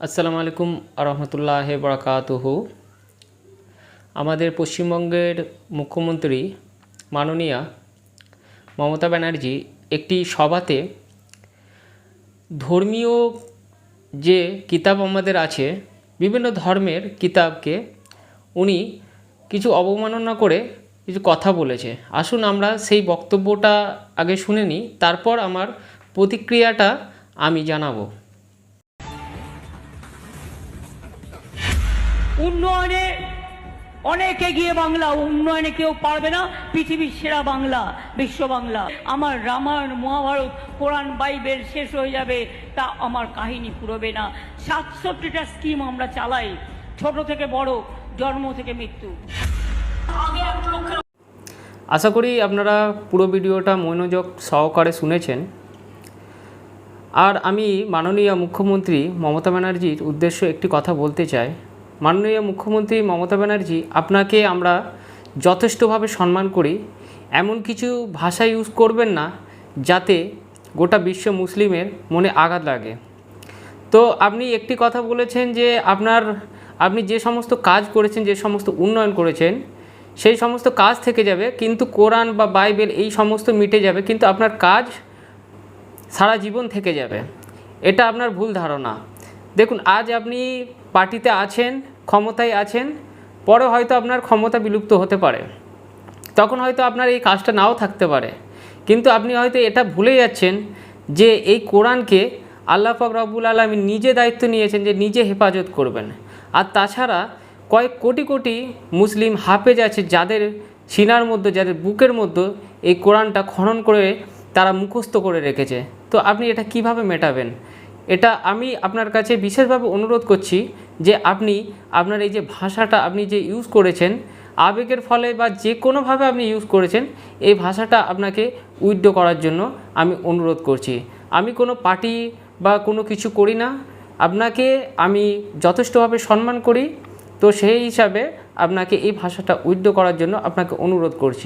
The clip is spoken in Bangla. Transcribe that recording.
আসসালামু আলাইকুম রহমতুল্লাহ বরাকাতুহু। আমাদের পশ্চিমবঙ্গের মুখ্যমন্ত্রী মাননীয়া মমতা ব্যানার্জি একটি সভাতে ধর্মীয় যে কিতাব আমাদের আছে, বিভিন্ন ধর্মের কিতাবকে উনি কিছু অবমাননা করে কিছু কথা বলেছে। আসুন আমরা সেই বক্তব্যটা আগে শুনে নিই, তারপর আমার প্রতিক্রিয়াটা আমি জানাব। উন্নয়নে অনেক এগিয়ে বাংলা, উন্নয়নে কেউ পারবে না। পৃথিবীর সেরা বাংলা, বিশ্ব বাংলা। আমার রামায়ণ, মহাভারত, কোরআন, বাইবেল শেষ হয়ে যাবে, তা আমার কাহিনী পুরোবে না। সাতষট্টিটা স্কিম আমরা চালাই, ছোট থেকে বড়, জন্ম থেকে মৃত্যু। আশা করি আপনারা পুরো ভিডিওটা মনোযোগ সহকারে শুনেছেন। আর আমি মাননীয় মুখ্যমন্ত্রী মমতা ব্যানার্জির উদ্দেশ্যে একটি কথা বলতে চাই। মাননীয় মুখ্যমন্ত্রী মমতা ব্যানার্জি, আপনাকে আমরা যথেষ্টভাবে সম্মান করি। এমন কিছু ভাষা ইউজ করবেন না, যাতে গোটা বিশ্ব মুসলিমের মনে আঘাত লাগে। তো আপনি একটি কথা বলেছেন যে আপনার, আপনি যে সমস্ত কাজ করেছেন, যে সমস্ত উন্নয়ন করেছেন, সেই সমস্ত কাজ থেকে যাবে, কিন্তু কোরআন বা বাইবেল এই সমস্ত মিটে যাবে, কিন্তু আপনার কাজ সারা জীবন থেকে যাবে। এটা আপনার ভুল ধারণা। দেখুন, আজ আপনি পার্টিতে আছেন ক্ষমতায় আছেন, পরে হয়তো আপনার ক্ষমতা বিলুপ্ত হতে পারে। তখন হয়তো আপনার এই কাজটা নাও থাকতে পারে। কিন্তু আপনি হয়তো এটা ভুলে যাচ্ছেন যে এই কোরআনকে আল্লাহ পাক রব্বুল আলমী নিজে দায়িত্ব নিয়েছেন যে নিজে হেফাজত করবেন। আর তাছাড়া কয়েক কোটি কোটি মুসলিম হাফেজ আছে যাদের সিনার মধ্যে, যাদের বুকের মধ্যে এই কোরআনটা খনন করে তারা মুখস্থ করে রেখেছে। তো আপনি এটা কীভাবে মেটাবেন? এটা আমি আপনার কাছে বিশেষভাবে অনুরোধ করছি যে আপনি আপনার এই যে ভাষাটা আপনি যে ইউজ করেছেন, আবেগের ফলে বা যে কোনোভাবে আপনি ইউজ করেছেন, এই ভাষাটা আপনাকে উইথড্র করার জন্য আমি অনুরোধ করছি। আমি কোনো পার্টি বা কোনো কিছু করি না। আপনাকে আমি যথেষ্টভাবে সম্মান করি। তো সেই হিসাবে আপনাকে এই ভাষাটা উইথড্র করার জন্য আপনাকে অনুরোধ করছি।